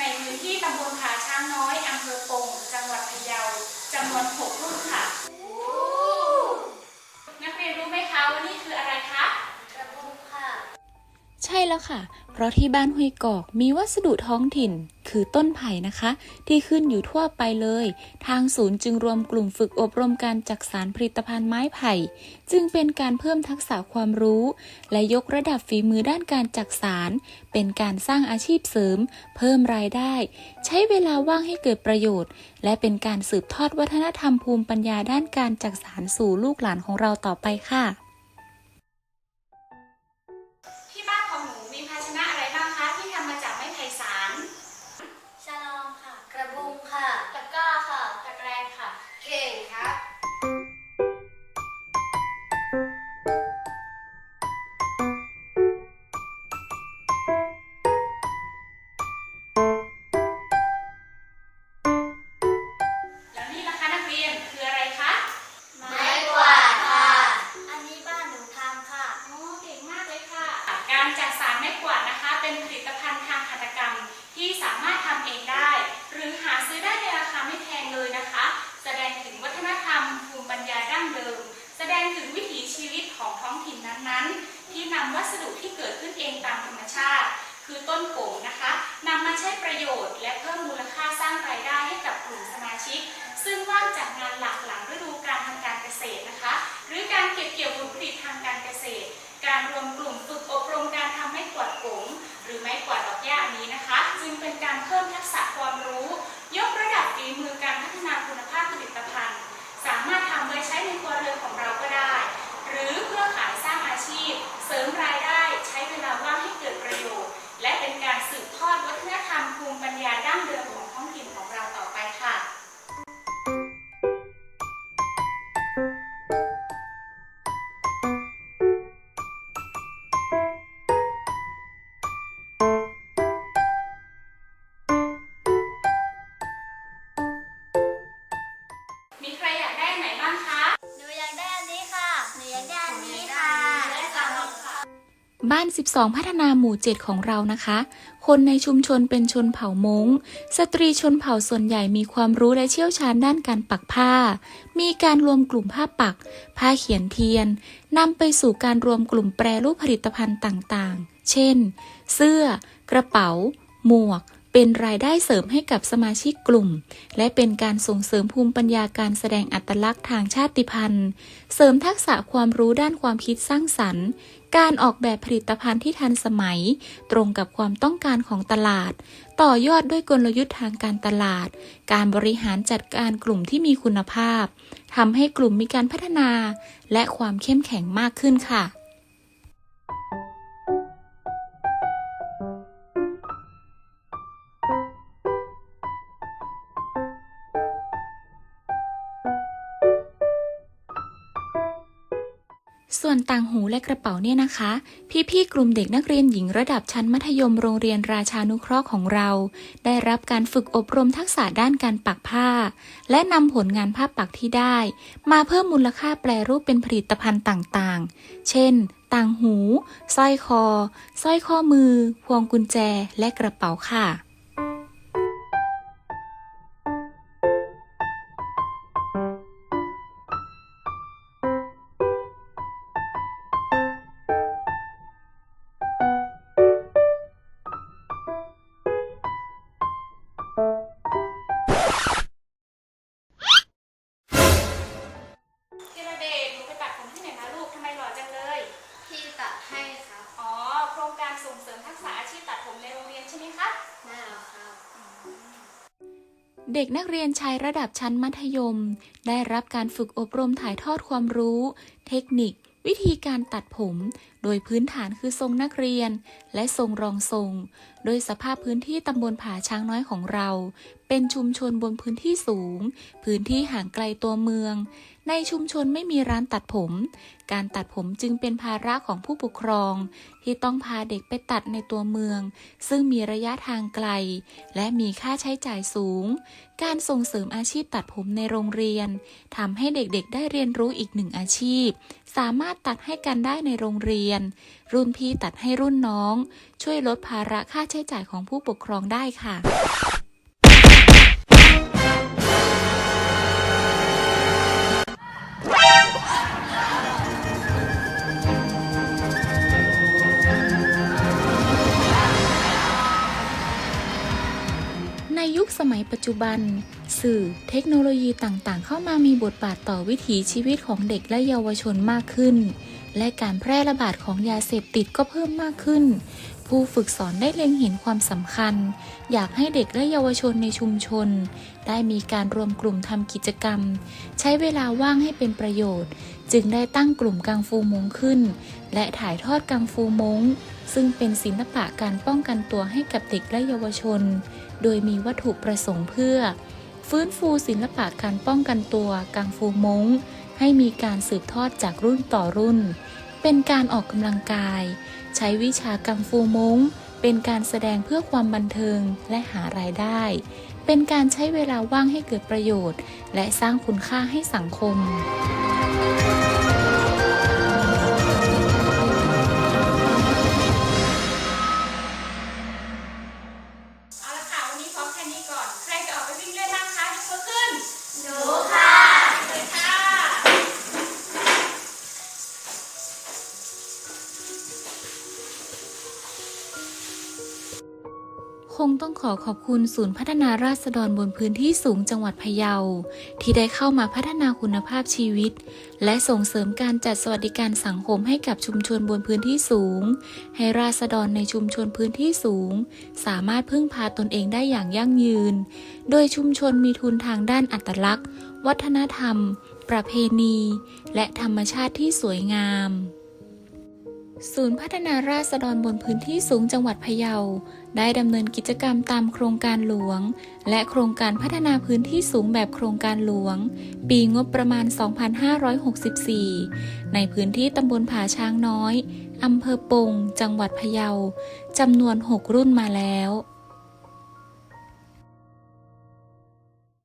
ในพื้นที่ตำบลผาช้างน้อยอำเภอปงจังหวัดพะเยาจำนวน6รุ่นค่ะ นักเรียนรู้ไหมคะว่านี่คืออะไรคะกระบุงค่ะ ใช่แล้วค่ะ เพราะที่บ้านหุยกอกมีวัสดุท้องถิ่น คือต้นไผ่นะคะ ที่ขึ้นอยู่ทั่วไปเลย ทางศูนย์จึงรวมกลุ่มฝึกอบรมการจักสารผลิตภัณฑ์ไม้ไผ่ จึงเป็นการเพิ่มทักษะความรู้ และยกระดับฝีมือด้านการจักสาร เป็นการสร้างอาชีพเสริม เพิ่มรายได้ ใช้เวลาว่างให้เกิดประโยชน์ และเป็นการสืบทอดวัฒนธรรมภูมิปัญญาด้านการจักสารสู่ลูกหลานของเราต่อไปค่ะ เก่งครับ นำวัสดุที่เกิดขึ้นเองตามธรรมชาติ คือต้นโป่งนะคะนำมาใช้ประโยชน์ และเพิ่มมูลค่าสร้างรายได้ให้กับกลุ่มสมาชิก ซึ่งว่างจากงานหลักหลังฤดูการทำการเกษตรนะคะ หรือการเก็บเกี่ยวผลผลิตทางการเกษตร การรวมกลุ่มฝึกอบรมการทำไม้กวาดโกงหรือไม้กวาดดอกหญ้านี้นะคะ จึงเป็นการเพิ่มทักษะความรู้ ยกระดับฝีมือการ บ้าน 12 พัฒนาหมู่ 7 ของเรานะคะ คนในชุมชนเป็นชนเผ่ามง้งสตรีชนเผ่าส่วนใหญ่มีความรู้และเชี่ยวชาญด้านการปักผ้า มีการรวมกลุ่มผ้าปัก ผ้าเขียนเทียนนำไปสู่การรวมกลุ่มแปรรูปผลิตภัณฑ์ต่างๆ เช่น เสื้อ กระเป๋า หมวก เป็นรายได้เสริมให้กับสมาชิกกลุ่ม และเป็นการส่งเสริมภูมิปัญญาการแสดงอัตลักษณ์ทางชาติพันธุ์ เสริมทักษะความรู้ด้านความคิดสร้างสรรค์ การออกแบบผลิตภัณฑ์ที่ทันสมัย ตรงกับความต้องการของตลาด ต่อยอดด้วยกลยุทธ์ทางการตลาด การบริหารจัดการกลุ่มที่มีคุณภาพทำให้กลุ่มมีการพัฒนา และความเข้มแข็งมากขึ้นค่ะ ส่วนต่างหูและกระเป๋าเนี่ยนะคะ พี่ๆกลุ่มเด็กนักเรียนหญิงระดับชั้นมัธยมโรงเรียนราชานุเคราะห์ของเรา ได้รับการฝึกอบรมทักษะด้านการปักผ้า และนำผลงานผ้าปักที่ได้ มาเพิ่มมูลค่าแปลรูปเป็นผลิตภัณฑ์ต่างๆ เช่น ต่างหูสร้อยคอสร้อยข้อมือ พวงกุญแจ และกระเป๋าค่ะ ครับอ๋อ โครงการส่งเสริมทักษะอาชีพตัดผมในโรงเรียนใช่ไหมคะได้แล้วครับ เด็กนักเรียนชายระดับชั้นมัธยม ได้รับการฝึกอบรมถ่ายทอดความรู้ เทคนิค วิธีการตัดผมโดยพื้นฐานคือทรงนักเรียน และทรงรองทรง โดยสภาพพื้นที่ตำบลผาช้างน้อยของเรา เป็นชุมชนบนพื้นที่สูง พื้นที่ห่างไกลตัวเมือง ในชุมชนไม่มีร้านตัดผม การตัดผมจึงเป็นภาระของผู้ปกครอง ที่ต้องพาเด็กไปตัดในตัวเมือง ซึ่งมีระยะทางไกล และมีค่าใช้จ่ายสูง การส่งเสริมอาชีพตัดผมในโรงเรียนทำให้เด็กๆ ได้เรียนรู้อีกหนึ่งอาชีพ สามารถตัดให้กันได้ในโรงเรียนยน รุ่นพี่ตัดให้รุ่นน้อง ช่วยลดภาระค่าใช้จ่ายของผู้ปกครองได้ค่ะในยุคสมัยปัจจุบัน สื่อเทคโนโลยีต่างๆ เข้ามามีบทบาทต่อวิถีชีวิตของเด็กและเยาวชนมากขึ้น และการแพร่ระบาดของยาเสพติดก็เพิ่มมากขึ้น ผู้ฝึกสอนได้เล็งเห็นความสำคัญ อยากให้เด็กและเยาวชนในชุมชน ได้มีการรวมกลุ่มทำกิจกรรม ใช้เวลาว่างให้เป็นประโยชน์ จึงได้ตั้งกลุ่มกังฟูมงขึ้น และถ่ายทอดกังฟูมงซึ่งเป็นศิลปะการป้องกันตัวให้กับเด็กและเยาวชน โดยมีวัตถุประสงค์เพื่อ ฟื้นฟูศิลปะการป้องกันตัวกังฟูมง ให้มีการสืบทอดจากรุ่นต่อรุ่น เป็นการออกกำลังกาย ใช้วิชากังฟูมงเป็นการแสดงเพื่อความบันเทิงและหารายได้ เป็นการใช้เวลาว่างให้เกิดประโยชน์ และสร้างคุณค่าให้สังคมเอาละค่ะวันนี้พร้อมแค่นี้ก่อน ใครจะออกไปวิ่งเล่นบ้างคะยกมือขึ้นหนูค่ะ งต้องขอขอบคุณศูนย์พัฒนาราษฎรบนพื้นที่สูงจังหวัดพะเยา ที่ได้เข้ามาพัฒนาคุณภาพชีวิต และส่งเสริมการจัดสวัสดิการสังคมให้กับชุมชนบนพื้นที่สูง ให้ราษฎรในชุมชนพื้นที่สูง สามารถพึ่งพาตนเองได้อย่างยั่งยืน โดยชุมชนมีทุนทางด้านอัตลักษณ์ วัฒนธรรม ประเพณี และธรรมชาติที่สวยงามศูนย์พัฒนาราษฎรบนพื้นที่สูงจังหวัดพะเยา ได้ดำเนินกิจกรรมตามโครงการหลวง และโครงการพัฒนาพื้นที่สูงแบบโครงการหลวง ปีงบประมาณ 2564 ในพื้นที่ตำบลผาช้างน้อยอำเภอปง จังหวัดพะเยาจำนวน 6 รุ่นมาแล้ว